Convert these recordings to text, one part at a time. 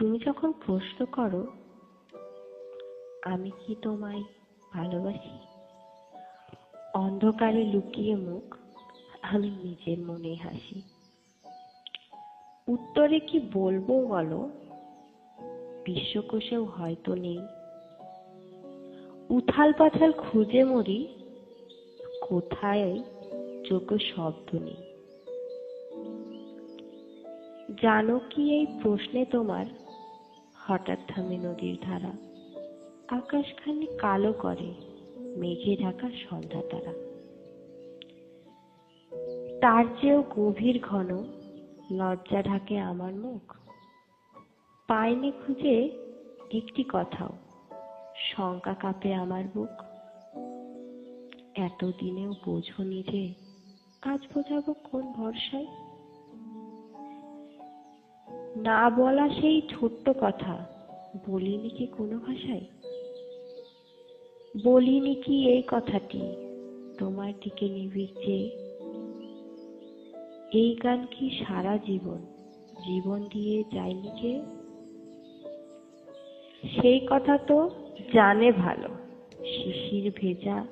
তুমি যখন প্রশ্ন করো, আমি কি তোমায় ভালোবাসি? অন্ধকারে লুকিয়ে মুখ, আমি নিজের মনে হাসি। উত্তরে কি বলব বলো? বিশ্বকোষেও হয়তো নেই। উথাল পাথাল খুঁজে মরি, কোথায় যোগ্য শব্দ নেই? জানো কি এই প্রশ্নে তোমার হঠাৎ থামে নদীর ধারা। আকাশখানি কালো করে, মেঘে ঢাকা সন্ধ্যা তারা। তার চেয়েও গভীর ঘন, লজ্জা ঢাকে আমার মুখ। পাইনি খুঁজে একটি কথাও, শঙ্কা কাঁপে আমার বুক। এতদিনেও বোঝনি যে আজ বোঝাবো কোন ভরসায়। না বলা সেই ছোট্ট কথা। বলিনি কি কোনো ভাষায়? বলিনি কি এই কথাটি? তোমার দিকে নিবিড় চেয়ে এই গান কি সারা জীবন? জীবন দিয়ে যায়নি কে সেই কথা তো জানে ভালো, শিশির ভেজা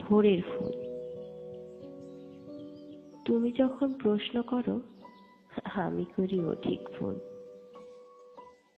ভোরের ফুল। তুমি যখন প্রশ্ন করো আমি করি অধিক ভুল